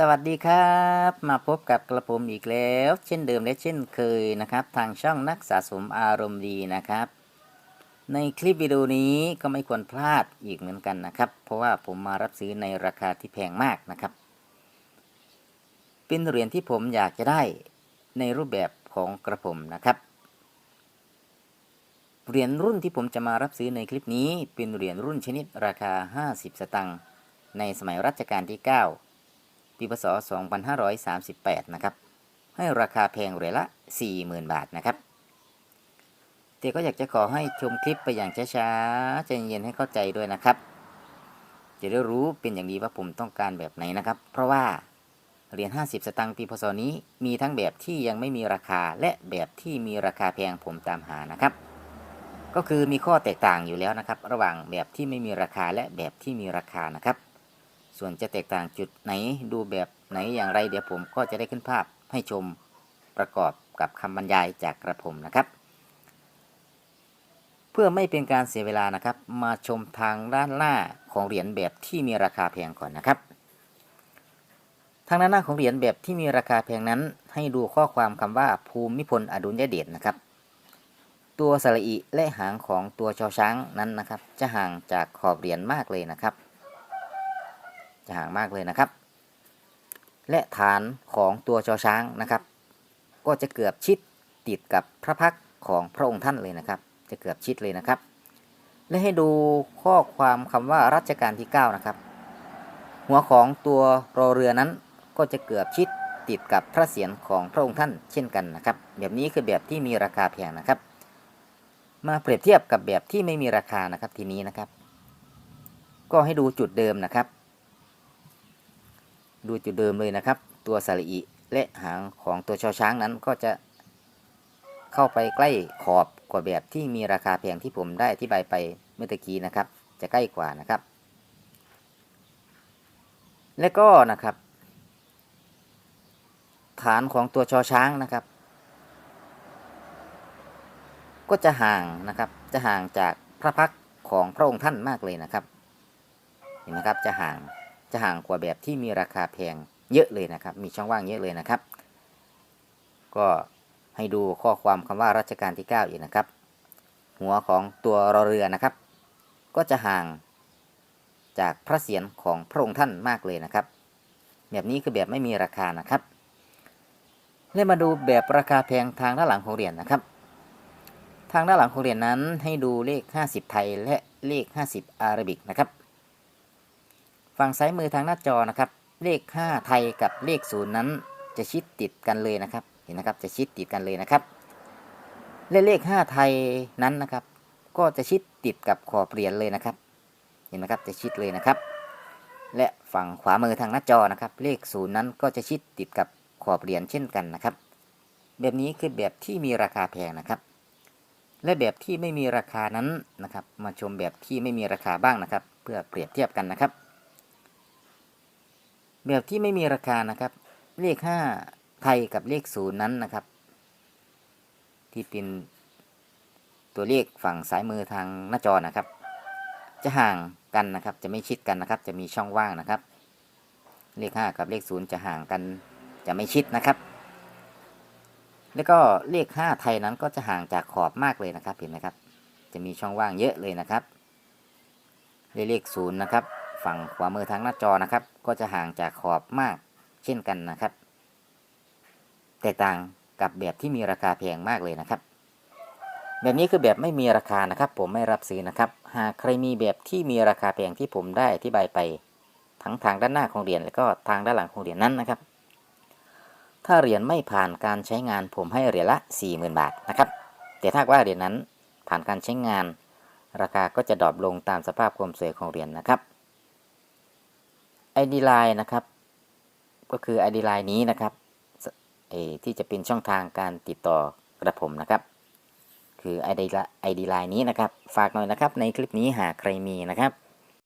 สวัสดีครับ มาพบกับกระผมอีกแล้ว เช่นเดิมและเช่นเคยนะครับ ทางช่องนักสะสมอารมณ์ดีนะครับ ในคลิปวิดีโอนี้ก็ไม่ควรพลาดอีกเหมือนกันนะครับ เพราะว่าผมมารับซื้อในราคาที่แพงมากนะครับ เป็นเหรียญที่ผมอยากจะได้ในรูปแบบของกระผมนะครับเหรียญรุ่นที่ผมจะมารับซื้อในคลิปนี้ เป็นเหรียญรุ่นชนิดราคา 50 สตังค์ในสมัยรัชกาลที่ 9 ปีพศ 2538 นะครับ ให้ราคาแพงเหรียญละ 40,000 บาทนะครับแต่ก็อยากจะขอให้ชมคลิปไปอย่างช้าๆใจเย็นให้เข้าใจด้วยนะครับ จะได้รู้เป็นอย่างดีว่าผมต้องการแบบไหนนะครับ เพราะว่าเหรียญ50 สตางค์ปีพศนี้มีทั้งแบบที่ยังไม่มีราคาและแบบที่มีราคาแพงผมตามหานะครับ ก็คือมีข้อแตกต่างอยู่แล้วนะครับ ระหว่างแบบที่ไม่มีราคาและแบบที่มีราคานะครับ ส่วนจะแตกต่างจุดไหนดูแบบไหนอย่างไร เดี๋ยวผมก็จะได้ขึ้นภาพให้ชมประกอบกับคำบรรยายจากกระผมนะครับ เพื่อไม่เป็นการเสียเวลานะครับ มาชมทางด้านหน้าของเหรียญแบบที่มีราคาแพงก่อนนะครับ ทางด้านหน้าของเหรียญแบบที่มีราคาแพงนั้น ให้ดูข้อความคำว่าภูมิพลอดุลยเดชนะครับตัวสระอิและหางของตัวชอช้างนั้นนะครับ จะห่างจากขอบเหรียญมากเลยนะครับ จะห่างมากเลยนะครับ และฐานของตัวชอช้างนะครับ ก็จะเกือบชิดติดกับพระพักของพระองค์ท่านเลยนะครับ จะเกือบชิดเลยนะครับ และให้ดูข้อความคำว่ารัชกาลที่ 9 นะครับ หัวของตัวรอเรือนั้นก็จะเกือบชิดติดกับพระเศียรของพระองค์ท่านเช่นกันนะครับ แบบนี้คือแบบที่มีราคาแพงนะครับ มาเปรียบเทียบกับแบบที่ไม่มีราคานะครับทีนี้นะครับ ก็ให้ดูจุดเดิมนะครับ ดูจุดเดิมเลยนะครับ ตัวสระอิและหางของตัวชอช้างนั้นก็จะเข้าไปใกล้ขอบกว่าแบบที่มีราคาแพงที่ผมได้อธิบายไปเมื่อตะกี้นะครับ จะใกล้กว่านะครับ และก็นะครับ ฐานของตัวชอช้างนะครับ ก็จะห่างนะครับ จะห่างจากพระพักของพระองค์ท่านมากเลยนะครับ เห็นไหมครับจะห่าง จะห่างกว่าแบบที่มีราคาแพงเยอะเลยนะครับ มีช่องว่างเยอะเลยนะครับ ก็ให้ดูข้อความคำว่ารัชกาลที่ 9 อีกนะครับ หัวของตัวรอเรือนะครับ ก็จะห่างจากพระเศียรของพระองค์ท่านมากเลยนะครับ แบบนี้คือแบบไม่มีราคานะครับเล่มาดูแบบราคาแพงทางด้านหลังของเหรียญนะครับ ทางด้านหลังของเหรียญนั้นให้ดูเลข 50 ไทยและเลข 50 อาราบิกนะครับ ฝั่งซ้ายมือทางหน้าจอนะครับ เลข 5 ไทยกับเลขศูนย์นั้นจะชิดติดกันเลยนะครับ เห็นนะครับจะชิดติดกันเลยนะครับและเลข 5 ไทยนั้นนะครับ ก็จะชิดติดกับขอบเหรียญเลยนะครับ เห็นไหมครับจะชิดเลยนะครับ และฝั่งขวามือทางหน้าจอนะครับ เลขศูนย์นั้นก็จะชิดติดกับขอบเหรียญเช่นกันนะครับ แบบนี้คือแบบที่มีราคาแพงนะครับ และแบบที่ไม่มีราคานั้นนะครับ มาชมแบบที่ไม่มีราคาบ้างนะครับ เพื่อเปรียบเทียบกันนะครับ แบบที่ไม่มีราคานะครับ เลข5ไทยกับเลขศูนย์นั้นนะครับ ที่เป็นตัวเลขฝั่งซ้ายมือทางหน้าจอนะครับ จะห่างกันนะครับ จะไม่ชิดกันนะครับ จะมีช่องว่างนะครับ เลข5กับเลขศูนย์จะห่างกัน จะไม่ชิดนะครับ แล้วก็เลข5ไทยนั้นก็จะห่างจากขอบมากเลยนะครับเห็นไหมครับ จะมีช่องว่างเยอะเลยนะครับเลขศูนย์นะครับ ฝั่งขวามือทางหน้าจอนะครับ ก็จะห่างจากขอบมากเช่นกันนะครับ แตกต่างกับแบบที่มีราคาแพงมากเลยนะครับ แบบนี้คือแบบไม่มีราคานะครับ ผมไม่รับซื้อนะครับ หากใครมีแบบที่มีราคาแพงที่ผมได้อธิบายไป ทั้งทางด้านหน้าของเหรียญแล้วก็ทางด้านหลังของเหรียญนั้นนะครับ ถ้าเหรียญไม่ผ่านการใช้งานผมให้เหรียญละ 40,000 บาทนะครับ แต่ถ้าว่าเหรียญนั้นผ่านการใช้งาน ราคาก็จะดรอปลงตามสภาพความสวยของเหรียญนะครับ ID Line นะครับ ก็คือ ID Line นี้นะครับเอที่จะเป็นช่องทางการติดต่อกระผมนะครับ คือ ID ID Line นี้นะครับ ฝากหน่อยนะครับในคลิปนี้หากใครมีนะครับ